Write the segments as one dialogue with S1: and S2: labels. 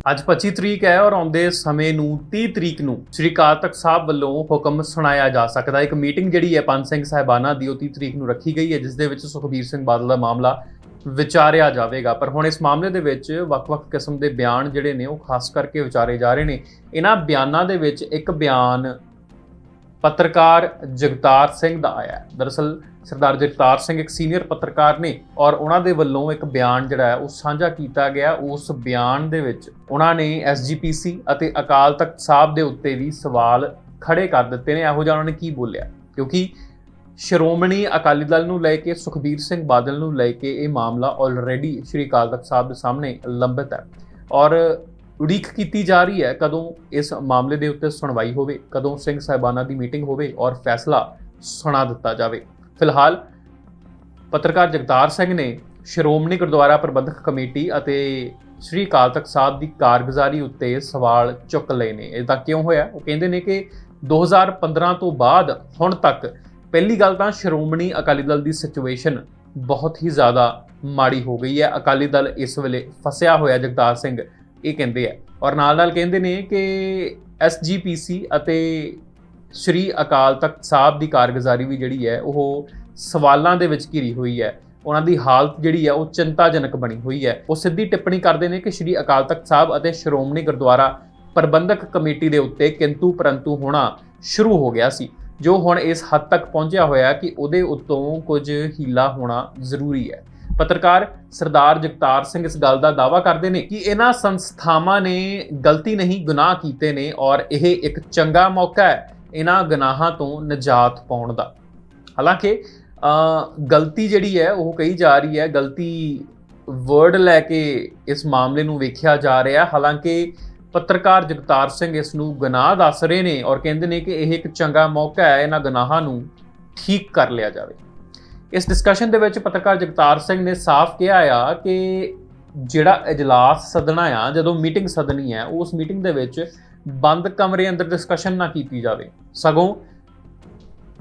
S1: ਅੱਜ 25 ਤਰੀਕ ਹੈ ਔਰ ਆਉਂਦੇ ਸਮੇਂ ਨੂੰ 30 ਤਰੀਕ ਨੂੰ ਸ੍ਰੀ ਅਕਾਲ ਤਖਤ ਸਾਹਿਬ ਵੱਲੋਂ ਹੁਕਮ ਸੁਣਾਇਆ ਜਾ ਸਕਦਾ ਹੈ। ਇੱਕ ਮੀਟਿੰਗ ਜਿਹੜੀ ਹੈ ਪੰਜ ਸਿੰਘ ਸਾਹਿਬਾਨਾਂ ਦੀ, ਉਹ 30 ਤਰੀਕ ਨੂੰ ਰੱਖੀ ਗਈ ਹੈ, ਜਿਸ ਦੇ ਵਿੱਚ ਸੁਖਬੀਰ ਸਿੰਘ ਬਾਦਲ ਦਾ ਮਾਮਲਾ ਵਿਚਾਰਿਆ ਜਾਵੇਗਾ ਪਰ ਹੁਣ ਇਸ ਮਾਮਲੇ ਦੇ ਵਿੱਚ ਵੱਖ-ਵੱਖ ਕਿਸਮ ਦੇ ਬਿਆਨ ਜਿਹੜੇ ਨੇ, ਉਹ ਖਾਸ ਕਰਕੇ ਵਿਚਾਰੇ ਜਾ ਰਹੇ ਨੇ ਇਹਨਾਂ ਬਿਆਨਾਂ ਦੇ ਵਿੱਚ ਇੱਕ ਬਿਆਨ ਪੱਤਰਕਾਰ ਜਗਤਾਰ ਸਿੰਘ ਦਾ ਆਇਆ ਹੈ। ਦਰਅਸਲ ਸਰਦਾਰ ਜਗਤਾਰ ਸਿੰਘ ਇੱਕ ਸੀਨੀਅਰ ਪੱਤਰਕਾਰ ਨੇ ਔਰ ਉਹਨਾਂ ਦੇ ਵੱਲੋਂ ਇੱਕ ਬਿਆਨ ਜਿਹੜਾ ਹੈ, ਉਹ ਸਾਂਝਾ ਕੀਤਾ ਗਿਆ ਉਸ ਬਿਆਨ ਦੇ ਵਿੱਚ ਉਹਨਾਂ ਨੇ ਐਸਜੀਪੀਸੀ ਅਤੇ ਅਕਾਲ ਤਖਤ ਸਾਹਿਬ ਦੇ ਉੱਤੇ ਵੀ ਸਵਾਲ ਖੜੇ ਕਰ ਦਿੱਤੇ ਨੇ। ਇਹੋ ਜਿਹਾ ਉਹਨਾਂ ਨੇ ਕੀ ਬੋਲਿਆ? ਕਿਉਂਕਿ ਸ਼੍ਰੋਮਣੀ ਅਕਾਲੀ ਦਲ ਨੂੰ ਲੈ ਕੇ, ਸੁਖਬੀਰ ਸਿੰਘ ਬਾਦਲ ਨੂੰ ਲੈ ਕੇ ਇਹ ਮਾਮਲਾ ਆਲਰੇਡੀ ਸ਼੍ਰੀ ਅਕਾਲ ਤਖਤ ਸਾਹਿਬ ਦੇ ਸਾਹਮਣੇ ਲੰਬਿਤ ਹੈ। ਔਰ ਉਡੀਕ ਕੀਤੀ ਜਾ ਰਹੀ ਹੈ ਕਦੋਂ ਇਸ ਮਾਮਲੇ ਦੇ ਉੱਤੇ ਸੁਣਵਾਈ ਹੋਵੇ, ਕਦੋਂ ਸਿੰਘ ਸਾਹਿਬਾਨਾਂ ਦੀ ਮੀਟਿੰਗ ਹੋਵੇ ਔਰ ਫੈਸਲਾ ਸੁਣਾ ਦਿੱਤਾ ਜਾਵੇ। ਫਿਲਹਾਲ ਪੱਤਰਕਾਰ ਜਗਤਾਰ ਸਿੰਘ ਨੇ ਸ਼੍ਰੋਮਣੀ ਗੁਰਦੁਆਰਾ ਪ੍ਰਬੰਧਕ ਕਮੇਟੀ ਅਤੇ ਸ੍ਰੀ ਅਕਾਲ ਤਖਤ ਸਾਹਿਬ ਦੀ ਕਾਰਗੁਜ਼ਾਰੀ ਉੱਤੇ ਸਵਾਲ ਚੁੱਕ ਲਏ ਨੇ। ਇਹ ਤਾਂ ਕਿਉਂ ਹੋਇਆ? ਉਹ ਕਹਿੰਦੇ ਨੇ ਕਿ 2015 ਤੋਂ ਬਾਅਦ ਹੁਣ ਤੱਕ ਪਹਿਲੀ ਗੱਲ ਤਾਂ ਸ਼੍ਰੋਮਣੀ ਅਕਾਲੀ ਦਲ ਦੀ ਸਿਚੁਏਸ਼ਨ ਬਹੁਤ ਹੀ ਜ਼ਿਆਦਾ ਮਾੜੀ ਹੋ ਗਈ ਹੈ। ਅਕਾਲੀ ਦਲ ਇਸ ਵੇਲੇ ਫਸਿਆ ਹੋਇਆ ਜਗਤਾਰ ਸਿੰਘ। ਇਹ ਕਹਿੰਦੇ ਆ। ਔਰ ਨਾਲ ਨਾਲ ਕਹਿੰਦੇ ਨੇ ਕਿ ਐਸਜੀਪੀਸੀ ਅਤੇ ਸ਼੍ਰੀ ਅਕਾਲ ਤਖਤ ਸਾਹਿਬ ਦੀ ਕਾਰਗੁਜ਼ਾਰੀ ਵੀ ਜਿਹੜੀ ਹੈ, ਉਹ ਸਵਾਲਾਂ ਦੇ ਵਿੱਚ ਘਿਰੀ ਹੋਈ ਹੈ। ਉਹਨਾਂ ਦੀ ਹਾਲਤ ਜਿਹੜੀ ਹੈ, ਉਹ ਚਿੰਤਾਜਨਕ ਬਣੀ ਹੋਈ ਹੈ। ਉਹ ਸਿੱਧੀ ਟਿੱਪਣੀ ਕਰਦੇ ਨੇ ਕਿ ਸ਼੍ਰੀ ਅਕਾਲ ਤਖਤ ਸਾਹਿਬ ਅਤੇ ਸ਼੍ਰੋਮਣੀ ਗੁਰਦੁਆਰਾ ਪ੍ਰਬੰਧਕ ਕਮੇਟੀ ਦੇ ਉੱਤੇ ਕਿੰਤੂ ਪਰੰਤੂ ਹੋਣਾ ਸ਼ੁਰੂ ਹੋ ਗਿਆ ਸੀ, ਜੋ ਹੁਣ ਇਸ ਹੱਦ ਤੱਕ ਪਹੁੰਚਿਆ ਹੋਇਆ ਕਿ ਉਹਦੇ ਉੱਤੋਂ ਕੁਝ ਹੀਲਾ ਹੋਣਾ ਜ਼ਰੂਰੀ ਹੈ। ਪੱਤਰਕਾਰ ਸਰਦਾਰ ਜਗਤਾਰ ਸਿੰਘ ਇਸ ਗੱਲ ਦਾ ਦਾਅਵਾ ਕਰਦੇ ਨੇ ਕਿ ਇਹਨਾਂ ਸੰਸਥਾਵਾਂ ਨੇ ਗਲਤੀ ਨਹੀਂ, ਗੁਨਾਹ ਕੀਤੇ ਨੇ ਔਰ ਇਹ ਇੱਕ ਚੰਗਾ ਮੌਕਾ ਹੈ ਇਹਨਾਂ ਗੁਨਾਹਾਂ ਤੋਂ ਨਜਾਤ ਪਾਉਣ ਦਾ। ਹਾਲਾਂਕਿ ਗਲਤੀ ਜਿਹੜੀ ਹੈ, ਉਹ ਕਹੀ ਜਾ ਰਹੀ ਹੈ, ਗਲਤੀ ਵਰਡ ਲੈ ਕੇ ਇਸ ਮਾਮਲੇ ਨੂੰ ਵੇਖਿਆ ਜਾ ਰਿਹਾ। ਹਾਲਾਂਕਿ, ਪੱਤਰਕਾਰ ਜਗਤਾਰ ਸਿੰਘ ਇਸ ਨੂੰ ਗੁਨਾਹ ਦੱਸ ਰਹੇ ਨੇ ਔਰ ਕਹਿੰਦੇ ਨੇ ਕਿ ਇਹ ਇੱਕ ਚੰਗਾ ਮੌਕਾ ਹੈ ਇਹਨਾਂ ਗੁਨਾਹਾਂ ਨੂੰ ਠੀਕ ਕਰ ਲਿਆ ਜਾਵੇ। ਇਸ ਡਿਸਕਸ਼ਨ ਦੇ ਵਿੱਚ ਪੱਤਰਕਾਰ ਜਗਤਾਰ ਸਿੰਘ ਨੇ ਸਾਫ਼ ਕਿਹਾ ਆ ਕਿ ਜਿਹੜਾ ਇਜਲਾਸ ਸੱਦਣਾ ਆ, ਜਦੋਂ ਮੀਟਿੰਗ ਸੱਦਣੀ ਹੈ ਉਸ ਮੀਟਿੰਗ ਦੇ ਵਿੱਚ ਬੰਦ ਕਮਰੇ ਅੰਦਰ ਡਿਸਕਸ਼ਨ ਨਾ ਕੀਤੀ ਜਾਵੇ। ਸਗੋਂ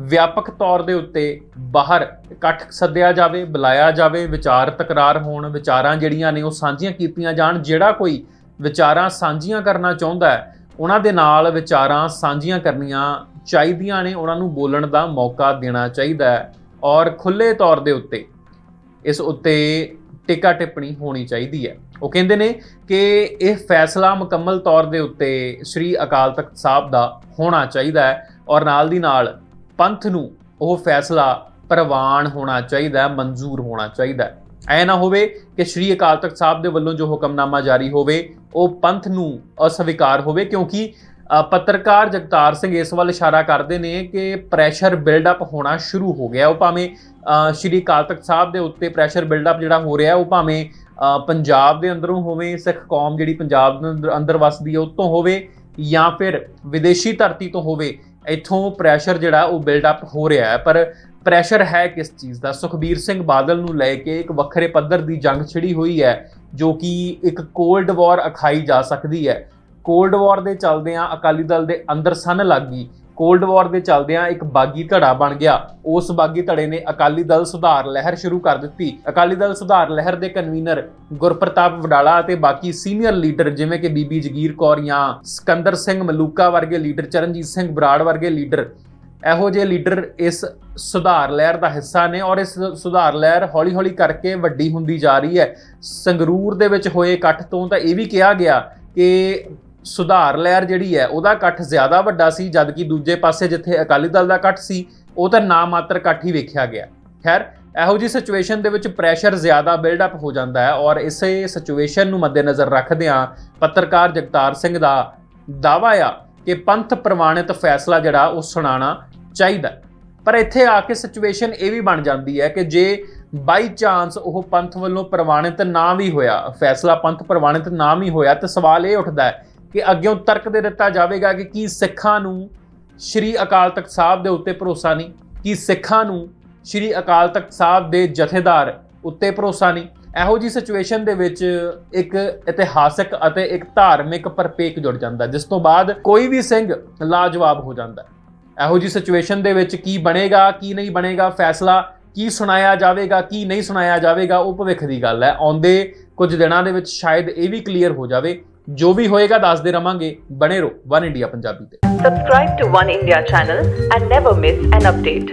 S1: ਵਿਆਪਕ ਤੌਰ ਦੇ ਉੱਤੇ ਬਾਹਰ ਇਕੱਠ ਸੱਦਿਆ ਜਾਵੇ, ਬੁਲਾਇਆ ਜਾਵੇ, ਵਿਚਾਰ ਤਕਰਾਰ ਹੋਣ, ਵਿਚਾਰਾਂ ਜਿਹੜੀਆਂ ਨੇ ਉਹ ਸਾਂਝੀਆਂ ਕੀਤੀਆਂ ਜਾਣ, ਜਿਹੜਾ ਕੋਈ ਵਿਚਾਰਾਂ ਸਾਂਝੀਆਂ ਕਰਨਾ ਚਾਹੁੰਦਾ ਹੈ, ਉਹਨਾਂ ਦੇ ਨਾਲ ਵਿਚਾਰਾਂ ਸਾਂਝੀਆਂ ਕਰਨੀਆਂ ਚਾਹੀਦੀਆਂ ਨੇ, ਉਹਨਾਂ ਨੂੰ ਬੋਲਣ ਦਾ ਮੌਕਾ ਦੇਣਾ ਚਾਹੀਦਾ ਹੈ। ਔਰ ਖੁੱਲੇ ਤੌਰ ਦੇ ਉੱਤੇ ਇਸ ਉੱਤੇ ਟਿੱਕਾ ਟਿੱਪਣੀ ਹੋਣੀ ਚਾਹੀਦੀ ਹੈ। ਉਹ ਕਹਿੰਦੇ ਨੇ ਕਿ ਇਹ ਫੈਸਲਾ ਮੁਕੰਮਲ ਤੌਰ ਦੇ ਉੱਤੇ ਸ੍ਰੀ ਅਕਾਲ ਤਖਤ ਸਾਹਿਬ ਦਾ ਹੋਣਾ ਚਾਹੀਦਾ ਹੈ ਔਰ ਨਾਲ ਦੀ ਨਾਲ ਪੰਥ ਨੂੰ ਉਹ ਫੈਸਲਾ ਪ੍ਰਵਾਨ ਹੋਣਾ ਚਾਹੀਦਾ ਹੈ, ਮਨਜ਼ੂਰ ਹੋਣਾ ਚਾਹੀਦਾ ਹੈ। ਐ ਨਾ ਹੋਵੇ ਕਿ ਸ੍ਰੀ ਅਕਾਲ ਤਖਤ ਸਾਹਿਬ ਦੇ ਵੱਲੋਂ ਜੋ ਹੁਕਮਨਾਮਾ ਜਾਰੀ ਹੋਵੇ, ਉਹ ਪੰਥ ਨੂੰ ਅਸਵੀਕਾਰ ਹੋਵੇ ਕਿਉਂਕਿ ਪੱਤਰਕਾਰ ਜਗਤਾਰ ਸਿੰਘ ਇਸ ਵੱਲ ਇਸ਼ਾਰਾ ਕਰਦੇ ਨੇ ਕਿ ਪ੍ਰੈਸ਼ਰ ਬਿਲਡ ਅਪ ਹੋਣਾ ਸ਼ੁਰੂ ਹੋ ਗਿਆ। ਉਹ ਭਾਵੇਂ ਸ਼੍ਰੀ ਅਕਾਲ ਤਖਤ ਸਾਹਿਬ ਦੇ ਉੱਤੇ ਪ੍ਰੈਸ਼ਰ ਬਿਲਡ ਅਪ ਜਿਹੜਾ ਹੋ ਰਿਹਾ, ਉਹ ਭਾਵੇਂ ਪੰਜਾਬ ਦੇ ਅੰਦਰੋਂ ਹੋਵੇ, ਸਿੱਖ ਕੌਮ ਜਿਹੜੀ ਪੰਜਾਬ ਦੇ ਅੰਦਰ- ਅੰਦਰ ਵਸਦੀ ਹੈ ਉਹ ਤੋਂ ਹੋਵੇ ਜਾਂ ਫਿਰ ਵਿਦੇਸ਼ੀ ਧਰਤੀ ਤੋਂ ਹੋਵੇ, ਇੱਥੋਂ ਪ੍ਰੈਸ਼ਰ ਜਿਹੜਾ ਉਹ ਬਿਲਡ ਅਪ ਹੋ ਰਿਹਾ ਹੈ। ਪਰ ਪ੍ਰੈਸ਼ਰ ਹੈ ਕਿਸ ਚੀਜ਼ ਦਾ? ਸੁਖਬੀਰ ਸਿੰਘ ਬਾਦਲ ਨੂੰ ਲੈ ਕੇ ਇੱਕ ਵੱਖਰੇ ਪੱਧਰ ਦੀ ਜੰਗ ਛਿੜੀ ਹੋਈ ਹੈ, ਜੋ ਕਿ ਇੱਕ ਕੋਲਡ ਵਾਰ ਅਖਾਈ ਜਾ ਸਕਦੀ ਹੈ। ਕੋਲਡ ਵਾਰ ਦੇ ਚੱਲਦਿਆਂ ਅਕਾਲੀ ਦਲ ਦੇ ਅੰਦਰ ਸਨ ਲੱਗ ਗਈ। ਕੋਲਡ ਵਾਰ ਦੇ ਚੱਲਦਿਆਂ ਇੱਕ ਬਾਗੀ ਧੜਾ ਬਣ ਗਿਆ। ਉਸ ਬਾਗੀ ਧੜੇ ਨੇ ਅਕਾਲੀ ਦਲ ਸੁਧਾਰ ਲਹਿਰ ਸ਼ੁਰੂ ਕਰ ਦਿੱਤੀ। ਅਕਾਲੀ ਦਲ ਸੁਧਾਰ ਲਹਿਰ ਦੇ ਕਨਵੀਨਰ ਗੁਰਪ੍ਰਤਾਪ ਵਡਾਲਾ ਅਤੇ ਬਾਕੀ ਸੀਨੀਅਰ ਲੀਡਰ ਜਿਵੇਂ ਕਿ ਬੀਬੀ ਜਗੀਰ ਕੌਰ ਜਾਂ ਸਿਕੰਦਰ ਸਿੰਘ ਮਲੂਕਾ ਵਰਗੇ ਲੀਡਰ ਚਰਨਜੀਤ ਸਿੰਘ ਬਰਾੜ ਵਰਗੇ ਲੀਡਰ ਇਹੋ ਜਿਹੇ ਲੀਡਰ ਇਸ ਸੁਧਾਰ ਲਹਿਰ ਦਾ ਹਿੱਸਾ ਨੇ ਔਰ ਇਸ ਸੁਧਾਰ ਲਹਿਰ ਹੌਲੀ-ਹੌਲੀ ਕਰਕੇ ਵੱਡੀ ਹੁੰਦੀ ਜਾ ਰਹੀ ਹੈ। ਸੰਗਰੂਰ ਦੇ ਵਿੱਚ ਹੋਏ ਇਕੱਠ ਤੋਂ ਤਾਂ ਇਹ ਵੀ ਕਿਹਾ ਗਿਆ ਕਿ ਸੁਧਾਰ ਲਹਿਰ ਜਿਹੜੀ ਹੈ, ਉਹਦਾ ਇਕੱਠ ਜ਼ਿਆਦਾ ਵੱਡਾ ਸੀ ਜਦਕਿ ਦੂਜੇ ਪਾਸੇ ਜਿੱਥੇ ਅਕਾਲੀ ਦਲ ਦਾ ਇਕੱਠ ਸੀ, ਉਹ ਤਾਂ ਨਾ ਮਾਤਰ ਇਕੱਠ ਹੀ ਵੇਖਿਆ ਗਿਆ। ਖੈਰ, ਇਹੋ ਜੀ ਸਿਚੁਏਸ਼ਨ ਦੇ ਵਿੱਚ ਪ੍ਰੈਸ਼ਰ ਜ਼ਿਆਦਾ ਬਿਲਡ ਅਪ ਹੋ ਜਾਂਦਾ ਹੈ ਔਰ ਇਸੇ ਸਿਚੁਏਸ਼ਨ ਨੂੰ ਮੱਦੇਨਜ਼ਰ ਰੱਖਦਿਆਂ ਪੱਤਰਕਾਰ ਜਗਤਾਰ ਸਿੰਘ ਦਾ ਦਾਅਵਾ ਆ ਕਿ ਪੰਥ ਪ੍ਰਵਾਨਿਤ ਫੈਸਲਾ ਜਿਹੜਾ, ਉਹ ਸੁਣਾਉਣਾ ਚਾਹੀਦਾ ਪਰ ਇੱਥੇ ਆ ਕੇ ਸਿਚੁਏਸ਼ਨ ਇਹ ਵੀ ਬਣ ਜਾਂਦੀ ਹੈ ਕਿ ਜੇ ਬਾਈ ਚਾਂਸ ਉਹ ਪੰਥ ਵੱਲੋਂ ਪ੍ਰਵਾਨਿਤ ਨਾ ਵੀ ਹੋਇਆ, ਫੈਸਲਾ ਪੰਥ ਪ੍ਰਵਾਨਿਤ ਨਾ ਵੀ ਹੋਇਆ, ਤਾਂ ਸਵਾਲ ਇਹ ਉੱਠਦਾ ਹੈ ਕਿ ਅੱਗਿਓਂ ਤਰਕ ਦੇ ਦਿੱਤਾ ਜਾਵੇਗਾ ਕਿ ਕੀ ਸਿੱਖਾਂ ਨੂੰ ਸ਼੍ਰੀ ਅਕਾਲ ਤਖਤ ਸਾਹਿਬ ਦੇ ਉੱਤੇ ਭਰੋਸਾ ਨਹੀਂ, ਕੀ ਸਿੱਖਾਂ ਨੂੰ ਸ਼੍ਰੀ ਅਕਾਲ ਤਖਤ ਸਾਹਿਬ ਦੇ ਜਥੇਦਾਰ ਉੱਤੇ ਭਰੋਸਾ ਨਹੀਂ। ਇਹੋ ਜੀ ਸਿਚੁਏਸ਼ਨ ਦੇ ਵਿੱਚ ਇੱਕ ਇਤਿਹਾਸਕ ਅਤੇ ਇੱਕ ਧਾਰਮਿਕ ਪਰਪੇਕ ਜੁੜ ਜਾਂਦਾ, ਜਿਸ ਤੋਂ ਬਾਅਦ ਕੋਈ ਵੀ ਸਿੰਘ ਲਾਜਵਾਬ ਹੋ ਜਾਂਦਾ। ਇਹੋ ਜੀ ਸਿਚੁਏਸ਼ਨ ਦੇ ਵਿੱਚ ਕੀ ਬਣੇਗਾ, ਕੀ ਨਹੀਂ ਬਣੇਗਾ, ਫੈਸਲਾ ਕੀ ਸੁਣਾਇਆ ਜਾਵੇਗਾ, ਕੀ ਨਹੀਂ ਸੁਣਾਇਆ ਜਾਵੇਗਾ, ਉਹ ਭਵਿੱਖ ਦੀ ਗੱਲ ਹੈ। ਆਉਂਦੇ ਕੁਝ ਦਿਨਾਂ ਦੇ ਵਿੱਚ ਸ਼ਾਇਦ ਇਹ ਵੀ ਕਲੀਅਰ ਹੋ ਜਾਵੇ ਜੋ ਵੀ ਹੋਏਗਾ ਦੱਸਦੇ ਰਵਾਂਗੇ ਬਣੇ ਰਹੋ ਵਨ ਇੰਡੀਆ ਪੰਜਾਬੀ ਤੇ
S2: subscribe to one India channel and never miss an update